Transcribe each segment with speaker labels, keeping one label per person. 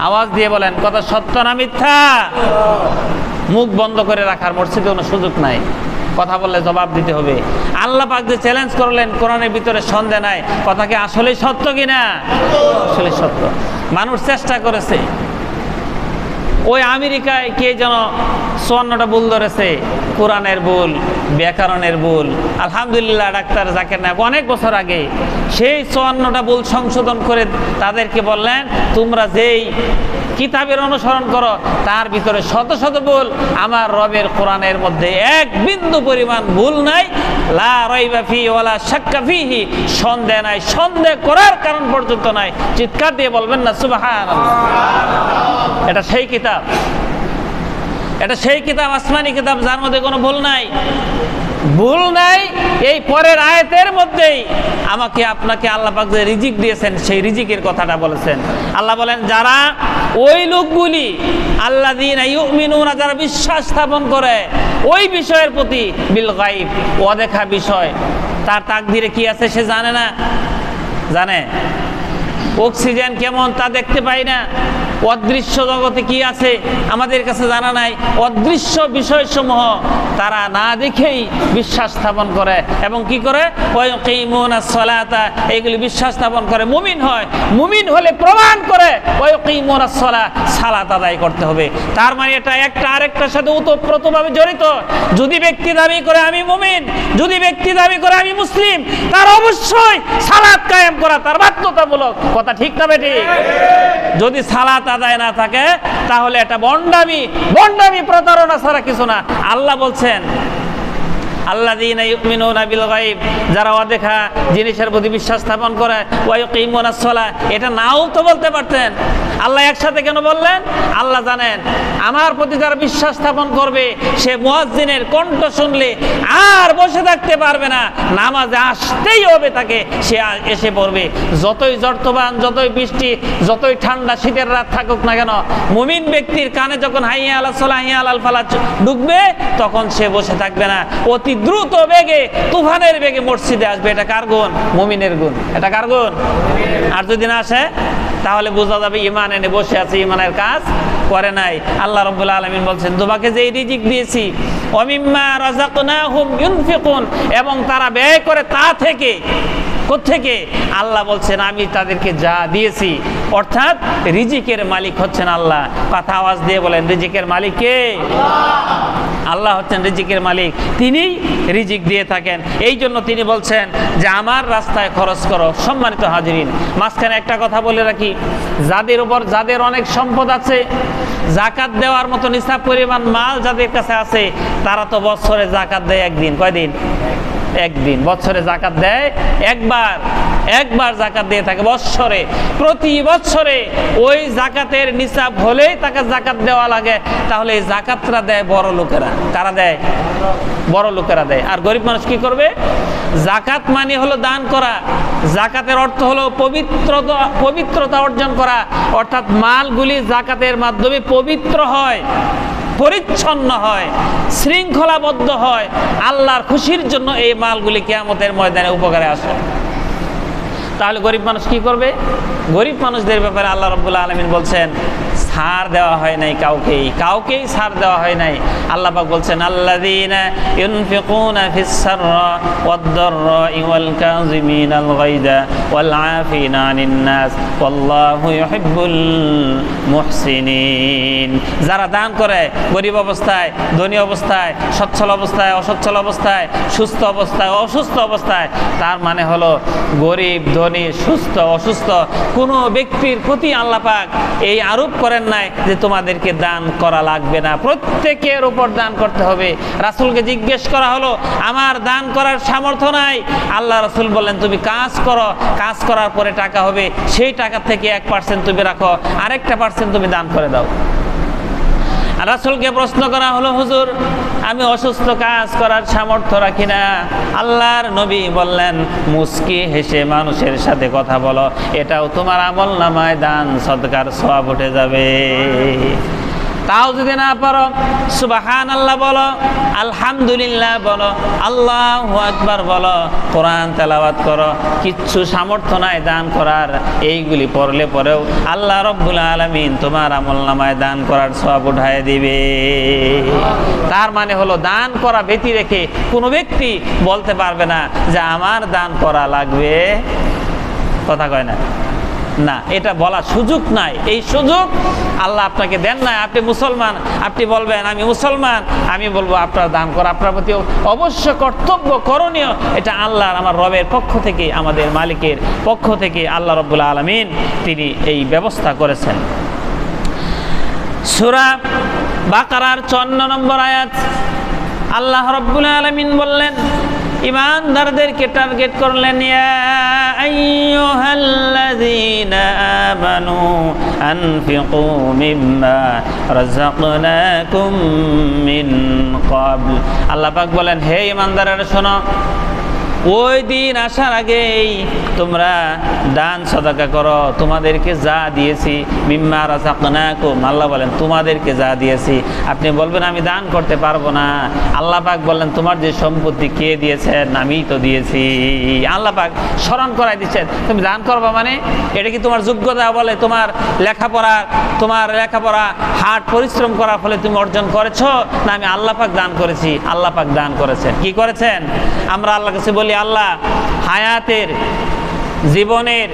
Speaker 1: আওয়াজ দিয়ে বলেন, কথা সত্য না মিথ্যা? মুখ বন্ধ করে রাখার মসজিদে কোনো সুযোগ নাই। কথা বললে জবাব দিতে হবে। আল্লাহ পাক যে চ্যালেঞ্জ করলেন, কোরআনের ভিতরে সন্দেহ নাই। কথা কি আসলেই সত্য কিনা? আসলে সত্য। মানুষ চেষ্টা করেছে। ওই আমেরিকায় কে যেন চুয়ান্নটা ভুল ধরেছে? কোরআনের ভুল, ব্যাকরণের ভুল। আলহামদুলিল্লাহ, ডাক্তার জাকের নায়ক, অনেক বছর আগে সেই চুয়ান্নটা ভুল সংশোধন করে তাদেরকে বললেন, তোমরা যেই কিতাবের অনুসরণ করো, তার ভিতরে শত শত ভুল, আমার রবের কোরআনের মধ্যে এক বিন্দু পরিমাণ ভুল নাই। লা ফিহি, সন্দেহ নাই। সন্দেহ করার কারণ পর্যন্ত নাই। চিৎকার দিয়ে বলবেন না, সুবহানাল্লাহ। এটা সেই কিতাব। এটা সেই কিতাব, আসমানি কিতাব, যার মধ্যে কোনো ভুল নাই। ভুল নাই, এই পরের আয়াতের মধ্যেই আমাকে, আপনাকে আল্লাহ পাক যে রিজিক দিয়েছেন, সেই রিজিকের কথাটা বলেছেন। আল্লাহ বলেন, যারা ওই লোকগুলি আল্লাহ দিন ইউমিনুনা, যারা বিশ্বাস স্থাপন করে, ওই বিষয়ের প্রতি বিল গাইব অদেখা বিষয়। তার তাক তাকদিরে কি আছে সে জানে না? জানে। অক্সিজেন কেমন তা দেখতে পাই না। অদৃশ্য জগতে কি আছে আমাদের কাছে জানা নাই। অদৃশ্য বিষয়সমূহ তারা না দেখেই বিশ্বাস স্থাপন করে। এবং কি করে? সলাতা, এইগুলি বিশ্বাস স্থাপন করে। মুমিন হয়। মুমিন হলে প্রমাণ করে সলা, সালাত আদায় করতে হবে। তার মানে এটা একটা আরেকটার সাথে ওতপ্রোতভাবে জড়িত। যদি ব্যক্তি দাবি করে আমি মুমিন, যদি ব্যক্তি দাবি করে আমি মুসলিম, তার অবশ্যই সালাত কায়েম করা তার বাধ্যতামূলক। কথা ঠিক না বেঠিক যদি সালাত আদায় না থাকে তাহলে এটা বন্ডামি। বন্ডামি প্রতারণা ছাড়া কিছু না। আল্লাহ বলছেন বিল গায়ব, যারা অদেখা জিনিসের প্রতি বিশ্বাস স্থাপন করে এটা নাও তো বলতে পারতেন। আল্লাহ একসাথে কেন বললেন? আল্লাহ জানেন, আমার প্রতি যারা বিশ্বাস স্থাপন করবে, সে মুয়াজ্জিনের কণ্ঠ শুনলে আর বসে থাকতে পারবে না, নামাজে আসতেই হবে তাকে, সে এসে পড়বে। যতই জর্তবান, যতই বৃষ্টি, যতই ঠান্ডা শীতের রাত থাকুক না কেন, মুমিন ব্যক্তির কানে যখন হাইয়া আলা সোলা, হাইয়া আলাল ফালা ঢুকবে, তখন সে বসে থাকবে না। অতি দ্রুত বেগে, তুফানের বেগে মসজিদে আসবে, এটা কার গুণ? মুমিনের গুণ। এটা কার গুণ? আর যদি না আসে, তাহলে বোঝা যাবে ইমান এনে বসে আছে ইমানের কাজ করে নাই। আল্লাহ রব্বুল আলমিন বলছেন, তোমাকে যে রিজিক দিয়েছি, অমিম্মা রাজাকুনাহুম ইউনফিকুন, এবং তারা ব্যয় করে তা থেকে থেকে আল্লাহ বলছেন, আমি তাদেরকে যা দিয়েছি অর্থাৎ রিজিকের মালিক হচ্ছেন আল্লাহ। কথা আওয়াজ দিয়ে বলেন, রিজিকের মালিক কে? আল্লাহ হচ্ছেন রিজিকের মালিক। তিনি রিজিক দিয়ে থাকেন। এই জন্য তিনি বলছেন যে, আমার রাস্তায় খরচ করো, সম্মানিত হাজিরিন। মাঝখানে একটা কথা বলে রাখি। যাদের উপর, যাদের অনেক সম্পদ আছে, জাকাত দেওয়ার মতো নিসাব পরিমাণ মাল যাদের কাছে আছে, তারা তো বছরে জাকাত দেয় একদিন। কয়দিন? একদিন, বছরে জাকাত দেয়, একবার একবার জাকাত দিয়ে থাকে বৎসরে, প্রতি বছরে ওই জাকাতের নিসাব হলেই তাকে জাকাত দেওয়া লাগে। তাহলে এই জাকাতটা দেয় বড় লোকেরা। কারা দেয়? বড় লোকেরা দেয়। আর গরিব মানুষ কি করবে? জাকাত মানে হলো দান করা। জাকাতের অর্থ হলো পবিত্রতা পবিত্রতা অর্জন করা। অর্থাৎ মালগুলি জাকাতের মাধ্যমে পবিত্র হয়। পরিচ্ছন্ন হয়, শৃঙ্খলাবদ্ধ হয়, আল্লাহর খুশির জন্য এই মালগুলি কেয়ামতের ময়দানে উপকারে আসে। তাহলে গরিব মানুষ কি করবে? গরিব মানুষদের ব্যাপারে আল্লাহ রব্বুল্লাহ আলমিন বলছেন ছাড় দেওয়া হয় নাই কাউকেই কাউকেই ছাড় দেওয়া হয় নাই। আল্লাহ পাক বলছেন, আল্লাযীনা ইউনফিকুনা ফিস সাররা ওয়াদ দাররাই ওয়াল কাযিমিনাল গায়দা ওয়াল আফিনা আনিন নাস ওয়াল্লাহু ইউহিব্বুল মুহসিনিন। যারা দান করে, গরিব অবস্থায়, ধনী অবস্থায়, সচ্ছল অবস্থায়, অসচ্ছল অবস্থায়, সুস্থ অবস্থায়, অসুস্থ অবস্থায়, তার মানে হলো গরিব, ধনী, সুস্থ, অসুস্থ, কোনো ব্যক্তির প্রতি আল্লাহ পাক এই আরোপ করেন নাই যে তোমাদেরকে দান করা লাগবে না। প্রত্যেকের উপর দান করতে হবে। রাসুলকে জিজ্ঞেস করা হলো, আমার দান করার সামর্থ্য নাই। আল্লাহ রাসুল বললেন, তুমি কাজ করো। কাজ করার পরে টাকা হবে। সেই টাকা থেকে এক পার্সেন্ট তুমি রাখো। আরেকটা পার্সেন্ট তুমি দান করে দাও। রাসূলকে প্রশ্ন করা হলো, হুজুর, আমি অসুস্থ কাজ করার সামর্থ্য রাখি না। আল্লাহর নবী বললেন, মুস্কি হেসে মানুষের সাথে কথা বলো, এটাও তোমার আমল নামায় দান, সদকার সব উঠে যাবে। তাও যদি না পারো সুবাহান আল্লাহ বলো, আলহামদুলিল্লাহ বলো, আল্লাহ আকবার বলো, কোরআন তেলাওয়াত করো, কিচ্ছু সামর্থ্য নাই দান করার, এইগুলি পড়লে পরেও আল্লাহ রব্বুল আলমিন তোমার আমল নামায় দান করার সব উঠায় দিবে। তার মানে হলো দান করা ব্যতি রেখে কোনো ব্যক্তি বলতে পারবে না যে আমার দান করা লাগবে। কথা কয় না। না, এটা বলা সুযোগ নাই। এই সুযোগ আল্লাহ আপনাকে দেন না আপনি মুসলমান, আপনি বলবেন, আমি মুসলমান, আমি বলব আপনার দান করা, আপনার প্রতি অবশ্য কর্তব্য করণীয়। এটা আল্লাহর, আমার রবের পক্ষ থেকে, আমাদের মালিকের পক্ষ থেকে আল্লাহ রব্বুল আলমিন তিনি এই ব্যবস্থা করেছেন। সুরা বাকারার চন্ন নম্বর আয়াত, আল্লাহ রব্বুল আলমিন বললেন ইমানদারদেরকে টার্গেট করলেন আল্লাপাক বলেন হে ইমানদারের শোনো ওই দিন আসার আগেই তোমরা দান সদাকা করো। তোমাদেরকে যা দিয়েছি, মিম্মা রাসাকুম আল্লাহ বলেন, তোমাদেরকে যা দিয়েছি। আপনি বলবেন, আমি দান করতে পারব না। আল্লাহ পাক বললেন, তোমার যে সম্পত্তি কে দিয়েছেন, আমিই তো দিয়েছি। আল্লাহ পাক স্মরণ করাই দিচ্ছেন, তুমি দান করবা মানে? এটা কি তোমার যোগ্যতা বলে? তোমার লেখাপড়া তোমার লেখাপড়া হাট পরিশ্রম করার ফলে তুমি অর্জন করেছ? না, আমি আল্লাহ পাক দান করেছি। আল্লাহ পাক দান করেছেন। কি করেছেন? আমরা আল্লাহ কাছে বলি আল্লাহ হায়াতের জীবনের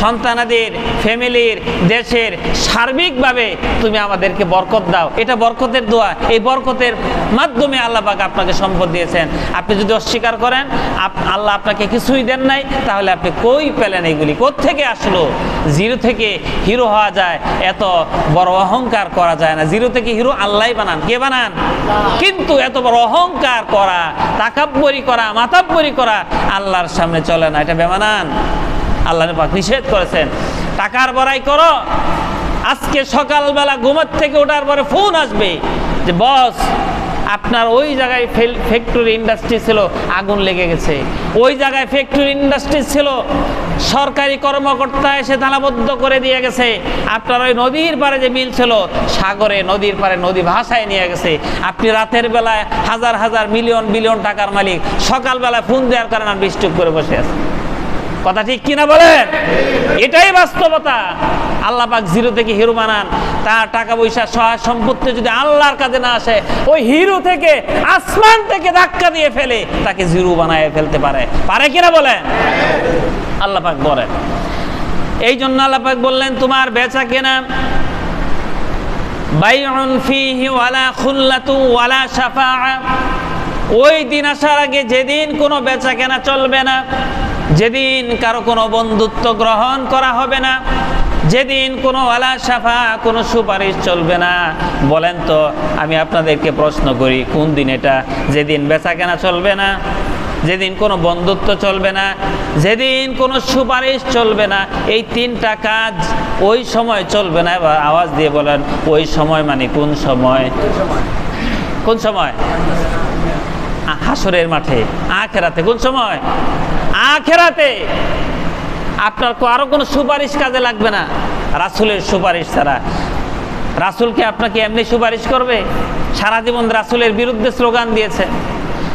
Speaker 1: সন্তানাদের, ফ্যামিলির, দেশের সার্বিকভাবে তুমি আমাদেরকে বরকত দাও। এটা বরকতের দোয়া। এই বরকতের মাধ্যমে আল্লাহ পাক আপনাকে সম্পদ দিয়েছেন। আপনি যদি অস্বীকার করেন আল্লাহ আপনাকে কিছুই দেন নাই, তাহলে আপনি কই পেলেন এইগুলি থেকে আসলো? জিরো থেকে হিরো হওয়া যায়, এত বড় অহংকার করা যায় না। জিরো থেকে হিরো আল্লাহ বানান। কে বানান? কিন্তু এত বড় অহংকার করা, তাকাব্বরি করা, মাতাব্বরি করা, আল্লাহর সামনে চলে না। এটা বেমানান। আল্লাহ পাক নিষেধ করেছেন। টাকার বড়াই করো, আজকে সকালবেলা ঘুমার থেকে ওঠার পরে ফোন আসবে যে, বস, আপনার ওই জায়গায় ফ্যাক্টরি ইন্ডাস্ট্রি ছিল, আগুন লেগে গেছে। ওই জায়গায় ফ্যাক্টরি ইন্ডাস্ট্রি ছিল, সরকারি কর্মকর্তা এসে তালাবদ্ধ করে দিয়ে গেছে। আপনার ওই নদীর পারে যে মিল ছিল, সাগরে, নদীর পারে নদী ভাষায় নিয়ে গেছে। আপনি রাতের বেলায় হাজার হাজার মিলিয়ন, বিলিয়ন টাকার মালিক, সকালবেলায় ফোন দেওয়ার কারণে আর বৃষ্টি করে বসে আছে কথা ঠিক কিনা বলেন? এটাই বাস্তবতা। আল্লাহ পাক জিরো থেকে হিরো বানান। তার টাকা পয়সা, সহায় সম্পত্তি যদি আল্লাহর কাছে না আসে, ওই হিরো থেকে, আসমান থেকে ধাক্কা দিয়ে ফেলে, তাকে জিরো বানায় ফেলতে পারে। পারে কিনা বলেন? আল্লাহ পাক বলেন। এই জন্য আল্লাহ পাক বললেন, তোমার বেচা কেনা বাইউন ফিহি ওয়ালা খুল্লাতু ওয়ালা শাফাআ। ওই দিন আসার আগে যেদিন কোনো বেচা কেনা চলবে না যেদিন কারও কোনো বন্ধুত্ব গ্রহণ করা হবে না, যেদিন কোনো আলা সাফা কোনো সুপারিশ চলবে না, বলেন তো, আমি আপনাদেরকে প্রশ্ন করি, কোন দিন এটা? যেদিন বেচা কেনা চলবে না, যেদিন কোনো বন্ধুত্ব চলবে না, যেদিন কোনো সুপারিশ চলবে না, এই তিনটা কাজ ওই সময় চলবে না? এবার আওয়াজ দিয়ে বলেন, ওই সময় মানে কোন সময়? কোন সময়? হাসরের মাঠে, আখেরাতে কোন সময়? আখেরাতে আপনার কো- আরও কোনো সুপারিশ কাজে লাগবে না? রাসুলের সুপারিশ ছাড়া। রাসুলকে আপনাকে এমনি সুপারিশ করবে? সারা জীবন রাসুলের বিরুদ্ধে স্লোগান দিয়েছে।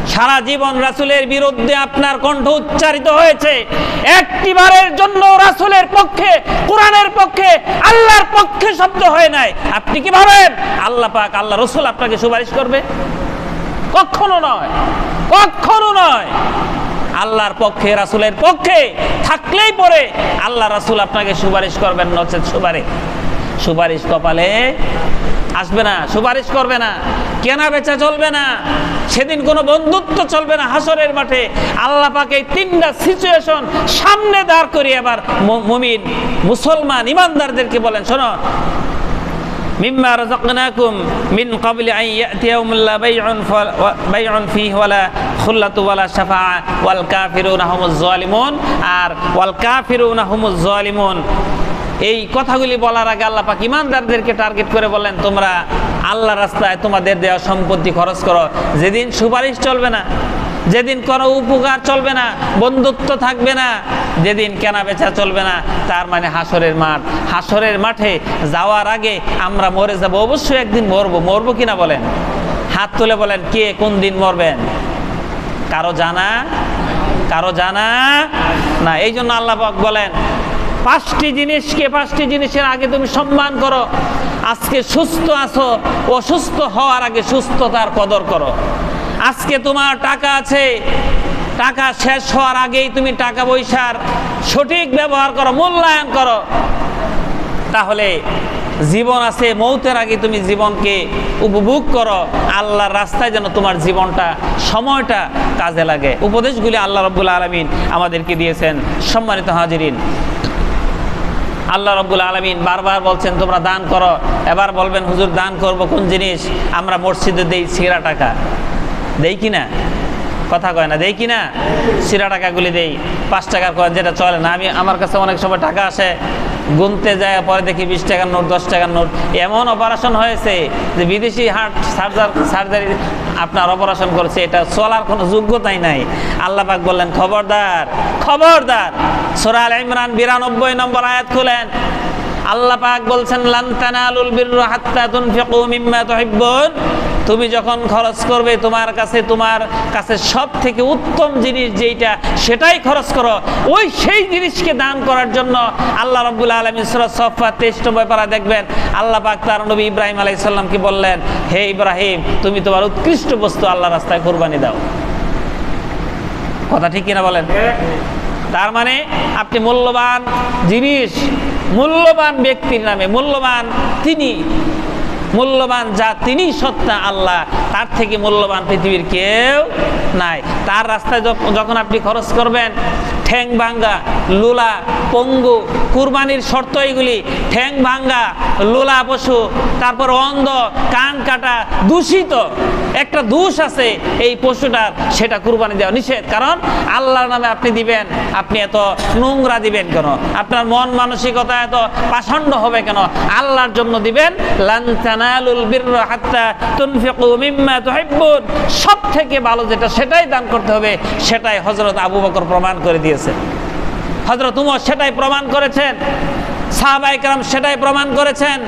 Speaker 1: সারা জীবন রাসুলের বিরুদ্ধে আপনার কণ্ঠ উচ্চারিত হয়েছে। একটিবারের জন্য রাসুলের পক্ষে, কোরআনের পক্ষে, আল্লাহর পক্ষে শব্দ হয় নাই। আপনি কি ভাবেন? আল্লাহ পাক, আল্লাহ রসুল আপনাকে সুপারিশ করবে? কখনো নয়। কখনো নয়। আল্লাহর পক্ষে, রাসুলের পক্ষে থাকলেই পরে আল্লাহ রাসুল আপনাকে সুপারিশ করবেন নচেত সুপারিশ। সুপারিশ কপালে আসবে না, সুপারিশ করবে না, কেনা বেচা চলবে না, সেদিন কোনো বন্ধুত্ব চলবে না হাসরের মাঠে। আল্লাহ পাকে তিনটা সিচুয়েশন সামনে দাঁড় করিয়ে আবার মুমিন, মুসলমান, ইমানদারদেরকে বলেন, শোনো মিম্মা রাযাকনাকুম মিন ক্বাবলি আন ইয়াতিয়াহুমুল্লা বাইউন বাইউন ফিহি ওয়ালা খুল্লাতু ওয়ালা শাফাআ ওয়াল কাফিরুনা হুমুজ জালিমুন আর ওয়াল কাফিরুনা হুমুজ জালিমুন এই কথাগুলি বলার আগে আল্লাহ পাক ইমানদারদেরকে টার্গেট করে বলেন তোমরা আল্লাহ রাস্তায় তোমাদের দেওয়া সম্পত্তি খরচ করো। যেদিন সুপারিশ চলবে না, যেদিন কোনো উপকার চলবে না, বন্ধুত্ব থাকবে না, যেদিন কেনা বেচা চলবে না, তার মানে হাসরের মাঠ। হাসরের মাঠে যাওয়ার আগে আমরা মরে যাব, অবশ্যই একদিন মরবো। মরবো কিনা বলেন? হাত তুলে বলেন, কে কোন দিন মরবেন? কারও জানা? কারও জানা? না এই জন্য আল্লাহ বলেন পাঁচটি জিনিসকে, পাঁচটি জিনিসের আগে তুমি সম্মান করো। আজকে সুস্থ আছো, অসুস্থ হওয়ার আগে সুস্থতার কদর করো। আজকে তোমার টাকা আছে, টাকা শেষ হওয়ার আগেই তুমি টাকা পয়সার সঠিক ব্যবহার করো, মূল্যায়ন করো। তাহলে জীবন আছে, মৌতের আগে তুমি জীবনকে উপভোগ করো। আল্লাহর রাস্তায় যেন তোমার জীবনটা, সময়টা কাজে লাগে। উপদেশগুলি আল্লাহ রব্বুল আলমিন আমাদেরকে দিয়েছেন। সম্মানিত হাজিরিন আল্লাহ রব্বুল আলমিন বারবার বলছেন, তোমরা দান করো। এবার বলবেন, হুজুর, দান করব কোন জিনিস? আমরা মসজিদে দেই ছিঁড়া টাকা। দেই কি না? কথা কয় না, দেই কি না? সিরা টাকাগুলি দেই। পাঁচ টাকার কয়েন যেটা চলে না, আমি আমার কাছে অনেক সময় টাকা আসে, গুনতে যায়, পরে দেখি বিশ টাকার নোট, দশ টাকার নোট। এমন অপারেশন হয়েছে যে বিদেশি হার্ট সার্জার, সার্জারি আপনার অপারেশন করেছে, এটা চলার কোনো যোগ্যতাই নাই। আল্লাহ পাক বললেন, খবরদার খবরদার। সোরাল ইমরান বিরানব্বই নম্বর আয়াত খুলেন, আল্লাহ পাক বলছেন, লান তানালুল বিররা হাত্তা তুনফিকু মিম্মা তুহিব্বুন। তুমি যখন খরচ করবে, তোমার কাছে তোমার কাছে সব থেকে উত্তম জিনিস যেইটা, সেটাই খরচ করো। ওই সেই জিনিসকে দান করার জন্য আল্লাহ রব্বুল আলমী সুরত সফা তেইশ নম্বর দেখবেন, আল্লাহ পাক তার নবী ইব্রাহিম আলাই সাল্লামকে বললেন, হে ইব্রাহিম, তুমি তোমার উৎকৃষ্ট বস্তু আল্লাহ রাস্তায় কোরবানি দাও। কথা ঠিক কিনা বলেন? তার মানে আপনি মূল্যবান জিনিস, মূল্যবান ব্যক্তির নামে, মূল্যবান তিনি, মূল্যবান যা তিনি সত্তা আল্লাহ, তার থেকে মূল্যবান পৃথিবীর কেউ নাই। তার রাস্তায় যখন আপনি খরচ করবেন, ঠ্যাং ভাঙ্গা, লুলা, পঙ্গু কুরবানির শর্ত এইগুলি। ঠ্যাং ভাঙ্গা, লোলা পশু, তারপর অন্ধ, কান কাটা, দূষিত। একটা দোষ আছে এই পশুটার, সেটা কুরবানি দেওয়া নিষেধ। কারণ আল্লাহর নামে আপনি দিবেন, আপনি এত নোংরা দিবেন কেন? আপনার মন মানসিকতা এত পাষণ্ড হবে কেন? আল্লাহর জন্য দিবেন সব থেকে ভালো যেটা, সেটাই দান করতে হবে, সেটাই হযরত আবু বকর প্রমাণ করে দিয়েছে। হযরত উমর সেটাই প্রমাণ করেছেন। সাহাবাইকরাম কেরাম সেটাই প্রমাণ করেছেন।